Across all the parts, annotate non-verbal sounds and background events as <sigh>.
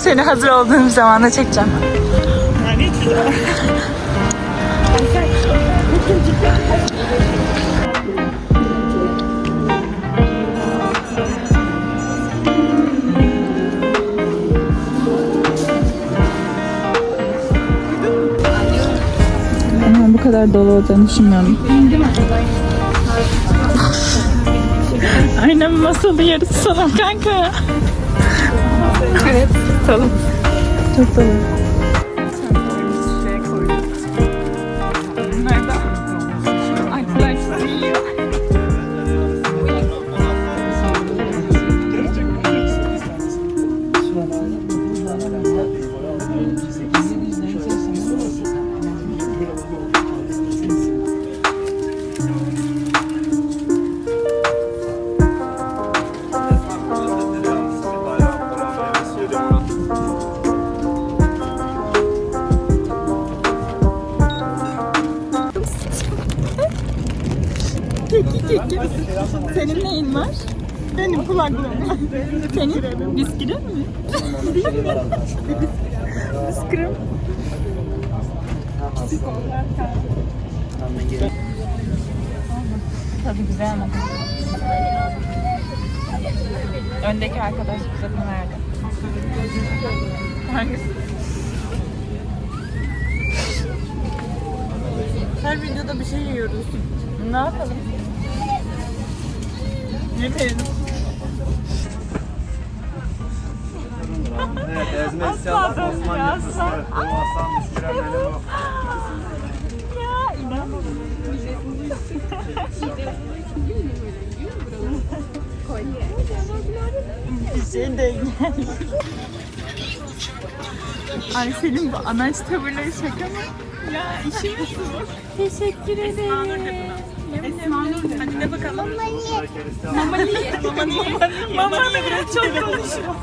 Seni hazır olduğun bir zamanda çekeceğim. Ama bu kadar dolu olacağını düşünmüyorum. Aynen masalı yarısı salon kanka. Evet salon. Çok Her videoda bir şey yiyoruz. Ne yapalım? Yemeyelim. Evet, Ezme İsyan döndü Osman ya, yapısı. bu Aslan Müsküren benim o. Ya. Bir şey de geldi. Ay senin bu anaç tavırları şaka mı? Ya işimiz Teşekkür ederim. Esma Nur hadi ne bakalım. Mamali. Mamali. Mamali çok konuşuyor.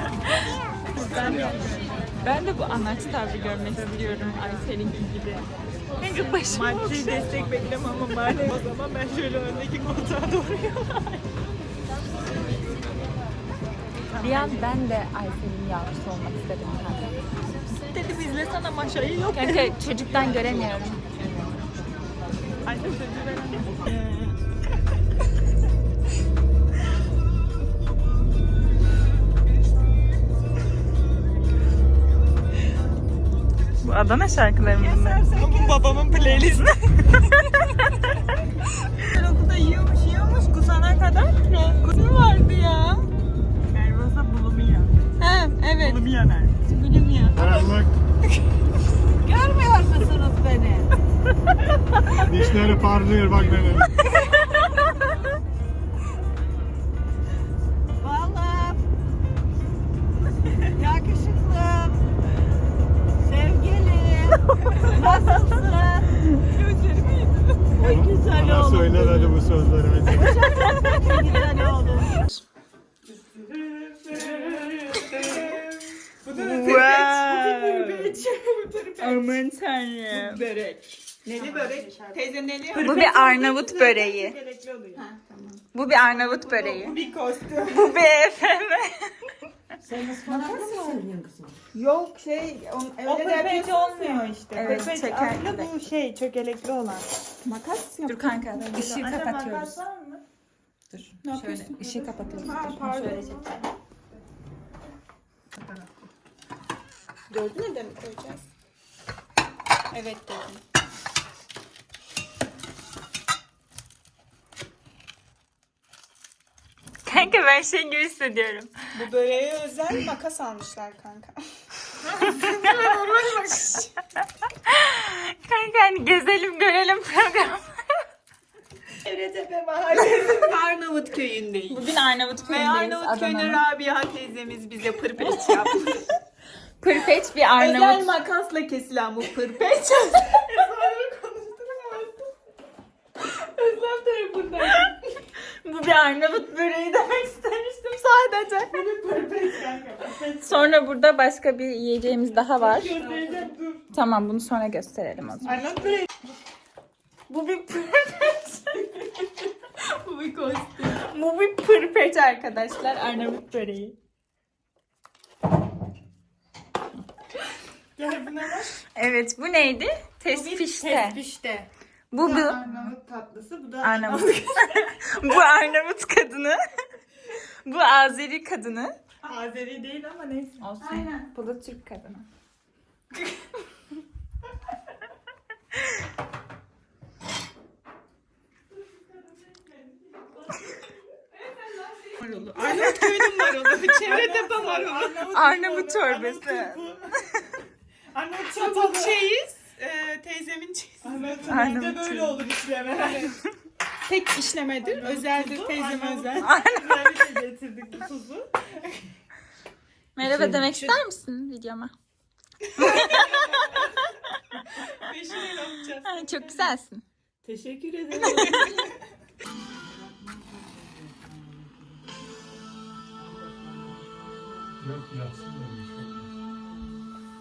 Ben de bu anaç tavrı görmek istiyorum. Aysel'inki gibi. Kanka başım Maddi destek bekleme ama maalesef o zaman ben şöyle öndeki koltuğa doğru Bir an ben de Aysel'in yavrusu olmak istedim Dedim izlesene maşayı yok. Kanka çocuktan göremiyorum. Annem. Bu Adana şarkıları mı bunlar? Bu babamın playlistine. <laughs> <laughs> okulda yiyormuş yiyormuş kusana kadar. Kusu vardı ya. Ervasa bulimiya. Ha, evet. Bulimiya nerede? Bilmiyorum. Bak, Görmüyor musunuz beni? dişleri parlıyor bak benim. <laughs> Teyze neli? Bu bir Arnavut böreği. Gerekli oluyor. Bu bir Arnavut böreği. Bir kostüm. Bu bir efendim. Yok şey on, O öyle de pırpeci yapıyorsunuz olmuyor işte. Evet, Pırpeci çeker aslında bu şey çökelekli olan. Makas yok. Dur kanka ışığı Anne, kapatıyoruz. makas var mı? Dur Ne şöyle yapıyorsun? ışığı kapatıyoruz. Ha, Dur, pardon. Şöyle çek. Gördün neden koyacağız? Evet dedim. Kanka ben şey gibi hissediyorum. Bu böreğe özel makas almışlar kanka. <laughs> Kanka hani gezelim görelim program. Evretepe Mahallesi Arnavut köyündeyiz. Bugün Arnavut Ve köyündeyiz. Arnavut köyüne Adana'nın. Rabia teyzemiz bize pırpeç yaptı. <laughs> Pırpeç bir Özel Arnavut. makasla kesilen bu pırpeç. <laughs> Bu bir Arnavut böreği demek istemiştim sadece. Sonra burada başka bir yiyeceğimiz daha var. Tamam bunu sonra gösterelim o zaman. Arnavut böreği. Bu bir pırpeç. Bu bir kostüm. Bu bir pırpeç arkadaşlar. Arnavut böreği. Gel buna bak. Evet bu neydi? Tespişte. Tespişte. Bu Bu bu. da Arnavut tatlısı. Bu da Arnavut. <laughs> bu Arnavut kadını. <laughs> bu Azeri kadını. Azeri değil ama neyse. Olsun. Aynen. Bu da Türk kadını. Marulu. Arnavut köyünün marulu. Çevrede de marulu. Arnavut çorbası. Arnavut çatal çeyiz. Teyzemin Arnavut Arnavut böyle olur işleme. Tek işlemedir. Özeldir teyzem özel. Özellikle getirdik bu tuzu. Merhaba demek ister misin videoma? Beşini yapacağız. Ha, çok güzelsin. Teşekkür ederim. Yok yatsın demiş.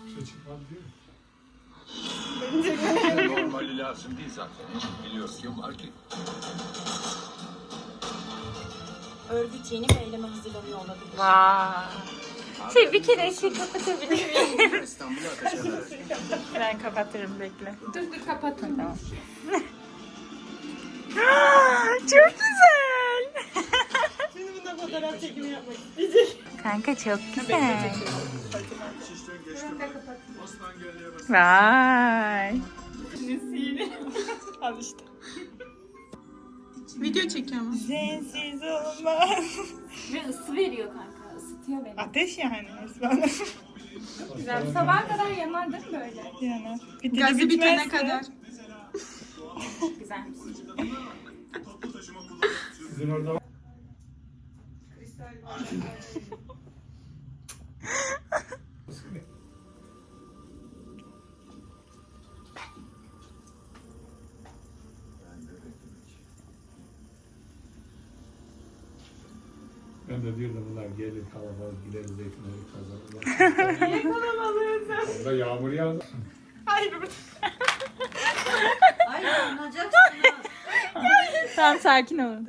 Bir şey çıkmadı diyor. Normali lazım değil zaten. Biliyoruz ki var ki. Örgüt yeni bir eyleme hazırlanıyor olabilir. Vay. Şey bir kere ışığı kapatabilir miyim? İstanbul'u ateş eder. ben kapatırım bekle. Dur dur kapatın. Tamam. çok güzel. Şimdi bunda fotoğraf çekimi yapmak isteyecek. Kanka çok güzel. Vay. <laughs> Al işte. Video çekiyorum. Sensiz olmaz. Ve ısı veriyor kanka. Isıtıyor beni. Ateş yani Esma Güzel. Sabaha kadar yanar değil mi böyle? Yani. Biteli Gazı bitene bitmezse- kadar. Güzelmiş. Sizin orada Ben de diyordum bunlar gelir kalabalık gideriz zeytinleri kazanırlar. <laughs> Niye kalabalığız? Orada yağmur yağdı. Hayır. Ay yanacaksın ya. Tamam sakin olun.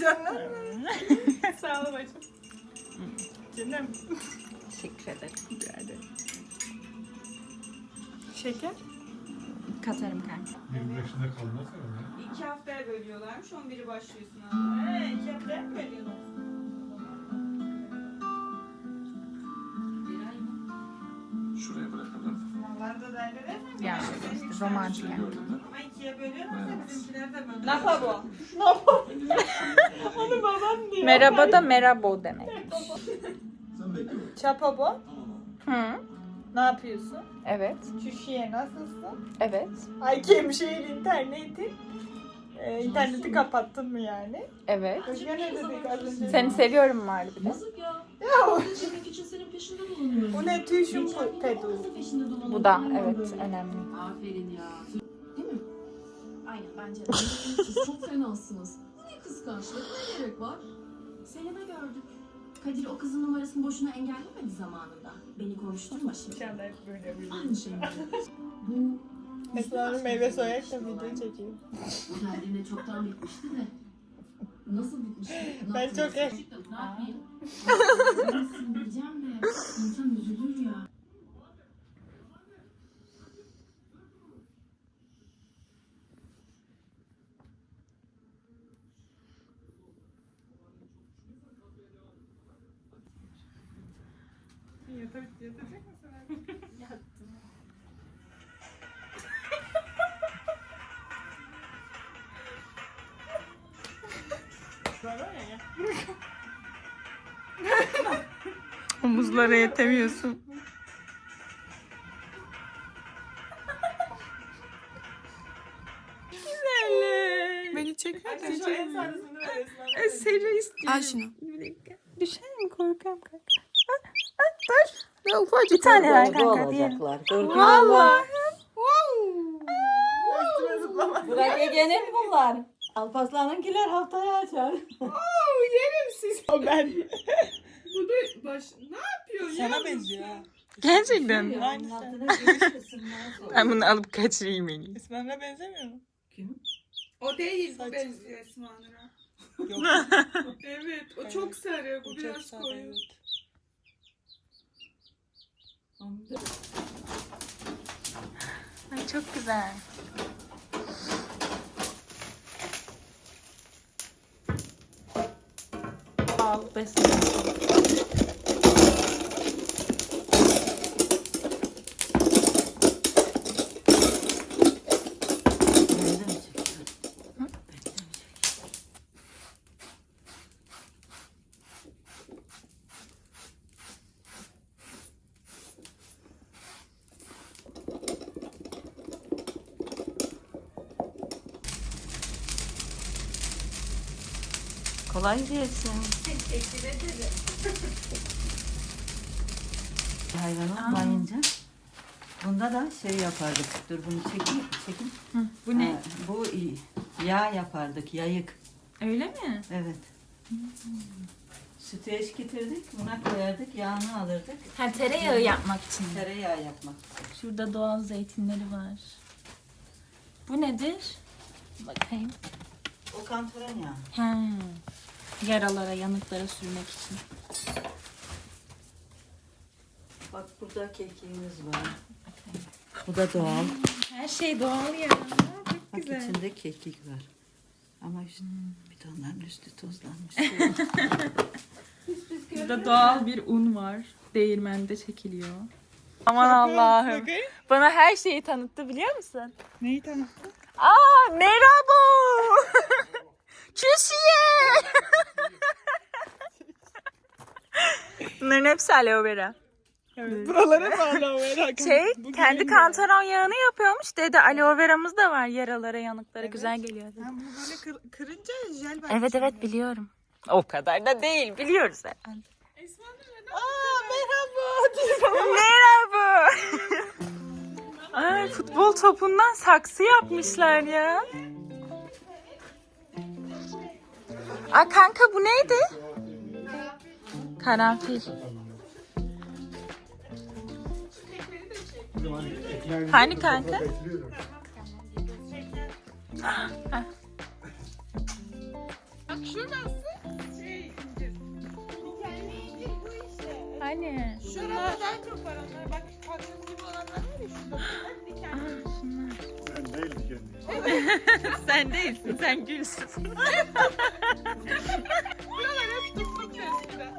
Canım. <laughs> Sağ ol bacım. Canım. Teşekkür ederim. Rica ederim. Şeker? Katarım kanka. Bir yaşında kalmaz ya. İki haftaya bölüyorlarmış. 11'i başlıyor sınavlar. He, iki haftaya mı bölüyorlar? Şuraya bırakalım. Sınavlarda da öyle değil mi? Yani işte romantik yani. Gördün mü? Ama ikiye bölüyorlarsa bizimkiler de bölüyor. Ne <laughs> yapalım? Ne <laughs> yapalım? Onu babam diyor. Merhaba da merhaba demek. Sen bekle. Çapa bu. Hı. Ne yapıyorsun? Evet. Çüşüye nasılsın? Evet. Ay Kemşehir interneti. Ee, interneti kapattın mı yani? Evet. Özge ne dedik az önce? Seni seviyorum var bir de. Yazık ya. Ya, Yemek için senin peşinde dolanıyorum. bu ne tüşüm Geçen bu pedu. hafta peşinde dolanıyorum. Bu da evet önemli. Aferin ya. Değil mi? Aynen bence de. Siz çok fenasınız. Bu ne kıskançlık? Ne gerek var? Selena gördük. Kadir o kızın numarasını boşuna engellemedi zamanında. Beni konuşturma şimdi. İnşallah hep böyle bir. Aynı şey mi? Bu... Esra'nın meyve soyarak da video çekiyor. Bu geldiğinde çoktan bitmişti de. Nasıl bitmişti? Ne Ben yaptınız? çok Ne yapayım? <laughs> Ben sindireceğim de. İnsan üzülür Omuzlara yetemiyorsun. Güzel. Beni ver Esra. Eseri istiyorum. Al şunu. Bir dakika. Düşer mi korkuyorum kanka? Ah, ah, dur. Ya ufacık bir tane ver kanka diyelim. Valla. Burak Ege'nin bunlar. Alpaslan'ınkiler haftaya açar. Yerim siz. O ben. Bu da baş... Ne benziyor. Sana benziyor. Gerçekten. Aynı Ben bunu alıp kaçırayım en iyisi. İsmail'e benzemiyor mu? Kim? O değil bu Saç. benziyor Esma Yok. <laughs> Evet o çok sarı bu Çok biraz sağ koyu. evet. Ay çok güzel. Al besin. Kolay gelsin. Hayvan olmayınca bunda da şey yapardık. Dur bunu çekeyim. çekeyim. Bu ne? Ha, bu yağ yapardık. Yayık. Öyle mi? Evet. Sütü eşkitirdik. Buna koyardık. Yağını alırdık. Ha tereyağı yapmak için. Tereyağı yapmak. Şurada doğal zeytinleri var. Bu nedir? Bakayım. O kantaron yağı. Ha. Yaralara, yanıklara sürmek için. Bak burada kekiğimiz var. Bu da doğal. Her şey doğal ya. Çok Bak güzel. içinde kekik var. Ama işte bir de onların üstü tozlanmış. <laughs> Burada doğal bir un var. Değirmende çekiliyor. Aman Allah'ım. Bana her şeyi tanıttı biliyor musun? Neyi tanıttın? Aa merhaba. <laughs> Küsiye. Bunların hepsi aloe vera. Evet. Buralara bağlı merak Şey kendi kantaron yağını yapıyormuş. Dedi aloe veramız da var yaralara yanıklara güzel geliyor dedi. Ben bunu böyle kır- kırınca jel var. Evet evet biliyorum. O kadar da değil biliyoruz herhalde. Aa merhaba. Merhaba. <laughs> Ay futbol topundan saksı yapmışlar ya. Aa kanka bu neydi? Karanfil. Hani kanka? Şey incir bu işte. Hani? Şurada daha çok var onlar. Bak kaktus gibi olanlar var ya şurada. Bak dikenli. <laughs> Sen değilsin, sen gülsün. Buralar hep tutmak üzerinde.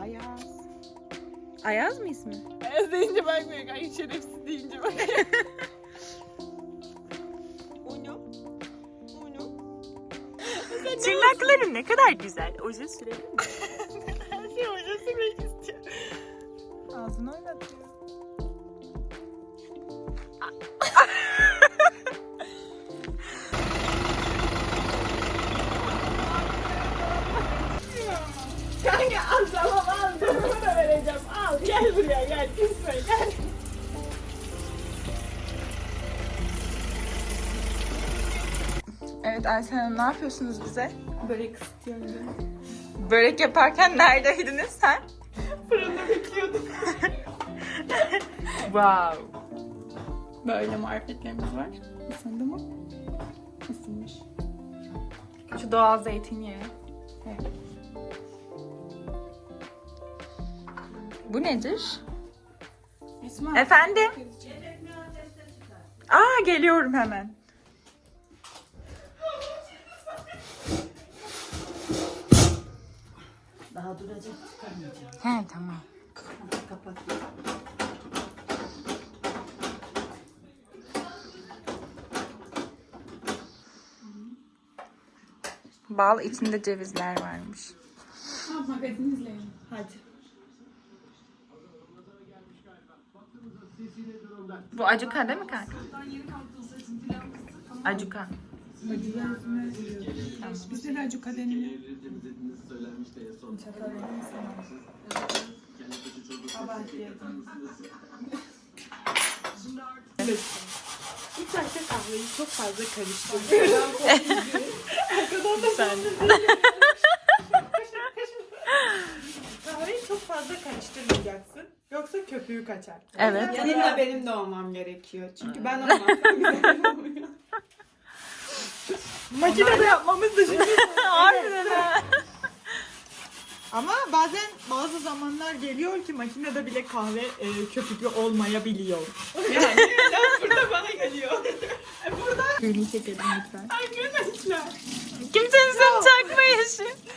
Ayaz. Ayaz mı ismi? Ayaz deyince bakmıyor. Ay şerefsiz deyince bak. Uno. <laughs> Uno. Tırnakların ne kadar güzel. Uzun sürebilir mi? Aysen Hanım ne yapıyorsunuz bize? Börek istiyorum. Börek yaparken neredeydiniz sen? Fırında bekliyordum. <laughs> Wow. Böyle marifetlerimiz var. Isındı mı? Isınmış. Şu doğal zeytinyağı. Evet. Bu nedir? Esma. Efendim? Aa geliyorum hemen. Daha duracak çıkarmayacağım. He tamam. Kapat. Bal içinde cevizler varmış. Magazin izleyelim. Hadi. Bu acuka değil mi kanka? Acuka. Bizde de acuka deniliyor. İlk başta kahveyi çok fazla karıştırdım. Sen. Kahveyi çok fazla karıştırmayacaksın. Yoksa köpüğü kaçar. Evet. De benim de olmam gerekiyor. Çünkü ben olmazsam güzel olmuyor. Makinede yapmamız da şimdi. <laughs> Harbiden ha. Ama bazen bazı zamanlar geliyor ki makinede bile kahve e, köpüklü olmayabiliyor. Yani laf burada bana geliyor. E, burada Şöyle çekelim lütfen. arkadaşlar. Kimsenin seni çakmayışı. Ay.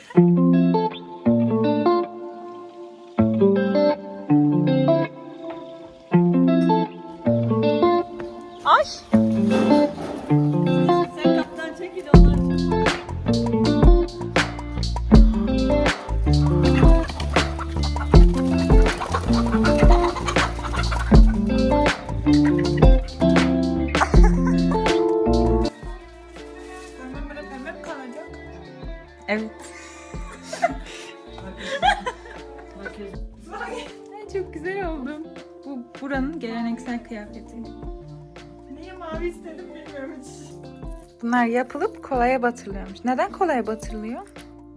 Bunlar yapılıp kolaya batırılıyormuş. Neden kolaya batırılıyor?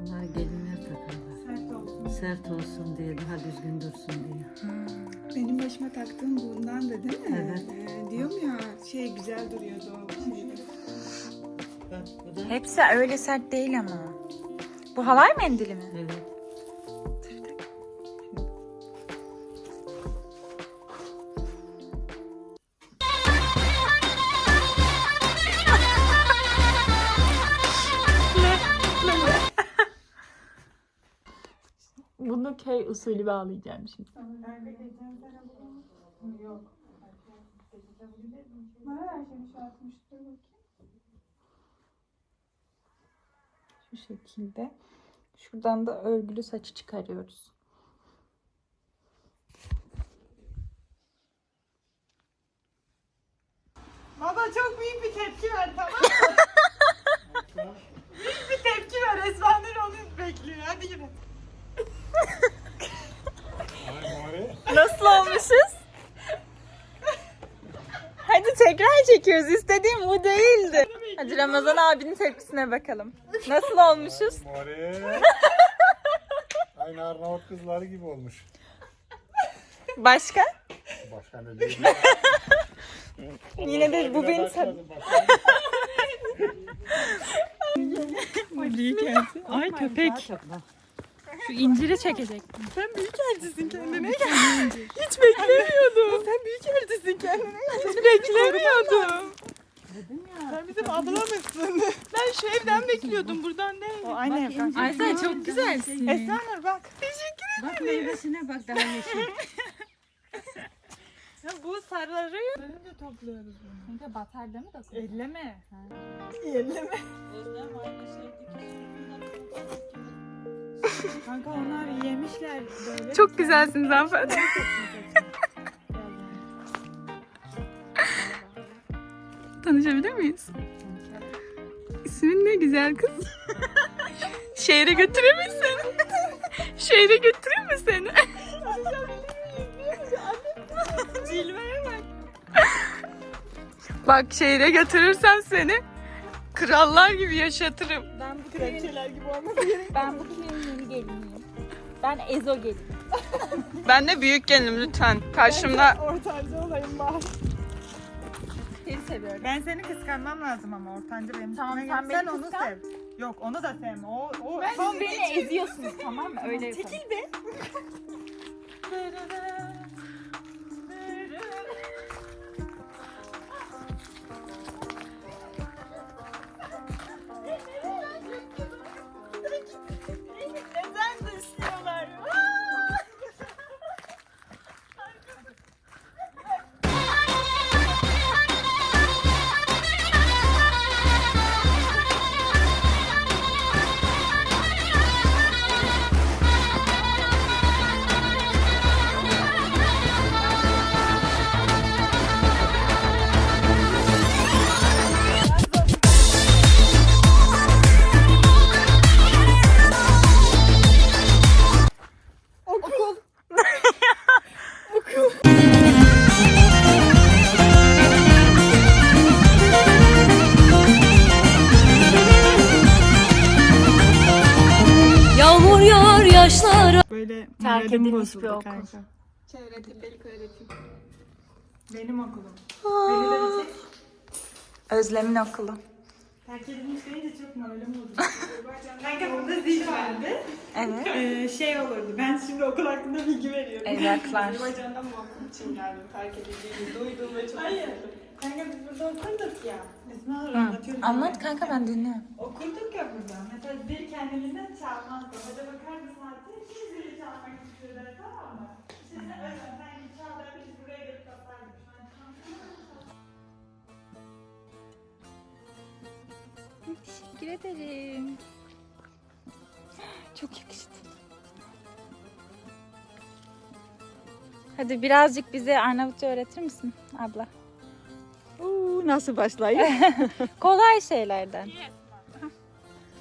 Bunlar gelinler takarlar. Sert olsun. Sert olsun diye, daha düzgün dursun diye. Benim başıma taktığım bundan da değil mi? Evet. Ee, diyorum ya şey güzel duruyordu o şeyde. Bak bu da. Hepsi öyle sert değil ama. Bu halay mendili mi? Evet. Usulü bağlayacağım şimdi. Şu şekilde. Şuradan da örgülü saçı çıkarıyoruz. Baba çok büyük bir tepki ver tamam mı? <laughs> büyük bir tepki ver. Esmanur onu bekliyor. Hadi yine. <laughs> Nasıl olmuşuz? Hadi tekrar çekiyoruz. İstediğim bu değildi. Hadi Ramazan abinin tepkisine bakalım. Nasıl olmuşuz? More. Aynı Arnavut kızları gibi olmuş. Başka? Başka ne diyeyim? Yine de bu benim bakmadım. Ay köpek. Şu inciri çekecek. Sen büyük elçisin <laughs> kendine gel. Hiç beklemiyordum. Sen büyük elçisin kendine gel. Hiç beklemiyordum. Dedim ya. Sen bizim ablamızsın. Ben şu evden bekliyordum buradan değil. O aynı Bak evden. ince Ay sen daha- çok güzelsin. şey. Esmanur bak. Teşekkür Bak meyvesine bak daha yeşil. <laughs> Ya bu sarıları önce topluyoruz bunu. Kanka batar değil mi da? Elleme. Elleme. Kanka onlar yemişler böyle. Çok güzelsiniz hanımefendi. Tanışabilir miyiz? İsmin ne güzel kız? Şehre götürür müsün? Şehre götürür mü seni? Cilveye bak. Bak şehre götürürsem seni krallar gibi yaşatırım. Ben kraliçeler gibi olması gerek. Ben bu köyün yeni geliniyim. Ben Ezo gelin. <laughs> Ben de büyük gelinim lütfen. Karşımda Ortancı olayım bari. Seni seviyorum. Ben seni kıskanmam lazım ama ortancı benim Tamam, üstüme sen beni onu kıskan. sev. Yok onu da sevme. O, o Ben son siz beni eziyorsunuz tamam mı? Öyle yapalım. Çekil be. <laughs> Benim okulum. Beni de bir çek. Özlem'in okulu. Terk edilmiş deyince çok moralim bozuldu. Kanka burada zil vardı. Evet. Ee, şey olurdu. Ben şimdi okul hakkında bilgi veriyorum. Evraklar. Azerbaycan'dan muhakkak için geldim. Terk edildiğini duydum ve çok Hayır. Kanka biz burada okurduk ya. Esma anlatıyorum. Anlat kanka ben dinliyorum. Okurduk ya burada. Mesela zil kendiliğinden çalmazdı. Hoca bakardı saate. Kim zili çalmak istiyorlar tamam mı? Şimdi öyle sen git Teşekkür ederim. Çok yakıştı. Hadi birazcık bize Arnavutça öğretir misin abla? Uuu nasıl başlayayım? <laughs> Kolay şeylerden.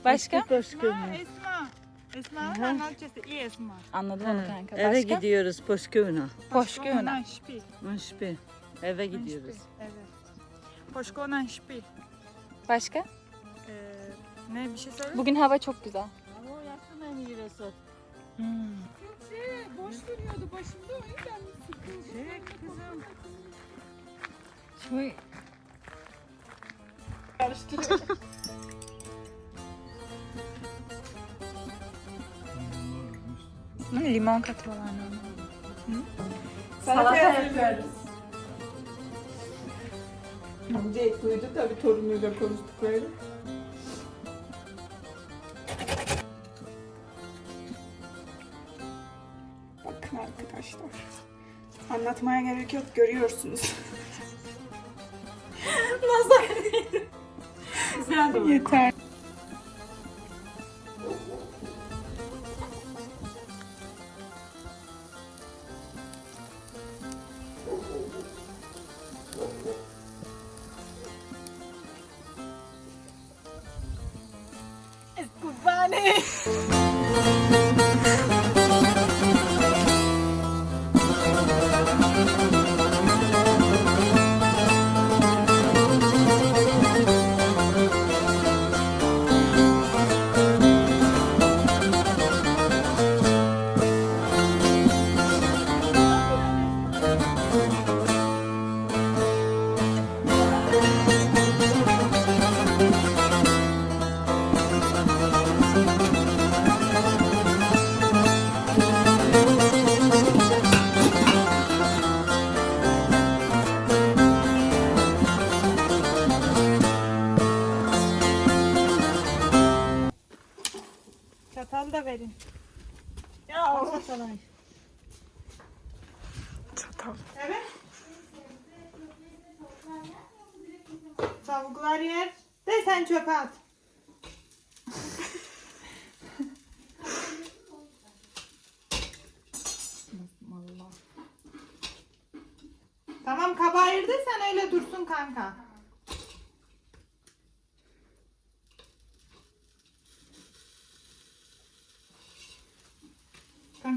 Başka? Başka Ha, Esma. Esma'nın Arnavutçası iyi Esma. Anladım onu kanka. Eve Başka? gidiyoruz Poşkövna. Poşkövna. Şpil. Müşpi. Eve gidiyoruz. Evet. Şpil. Başka? Ne bir şey söyle? Bugün hava çok güzel. Ama o yakın en iyi resort. Şey, boş duruyordu başımda o yüzden sıkıldım. Evet kızım. Şu Karıştırıyor. limon katıyorlar normalde. Salata yapıyoruz. Hamdi duydu tabii torunuyla konuştuklarını. Anlatmaya gerek yok görüyorsunuz. <laughs> Nazar Yeter.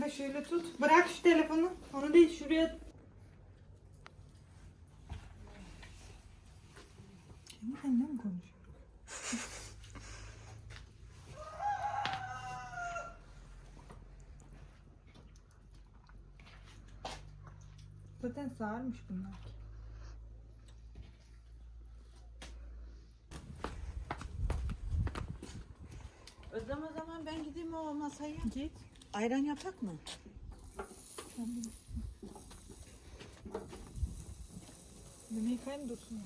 Kanka şöyle tut. Bırak şu telefonu. Onu değil şuraya. Kendi kendine mi konuşuyor? Zaten sağırmış bunlar. Özlem o zaman ben gideyim o masaya. Git. Ayran yapak mı? Bunu yıkayın dursun.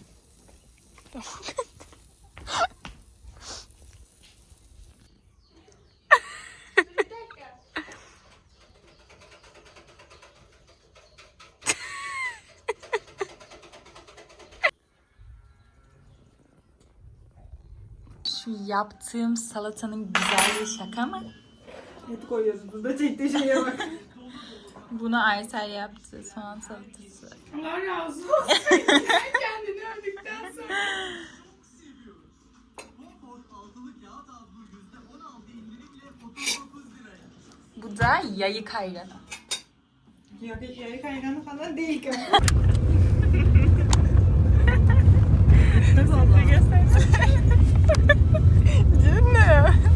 Şu yaptığım salatanın güzelliği şaka mı? Et koyuyoruz burada. Tek de şeye bak. <laughs> Bunu Aysel yaptı. Soğan salatası. Allah razı olsun. <laughs> Kendini öldükten sonra. Bu da yayık ayranı. Yok yayık ayranı falan değil ki. <laughs> Size şey göstersin. Değil mi?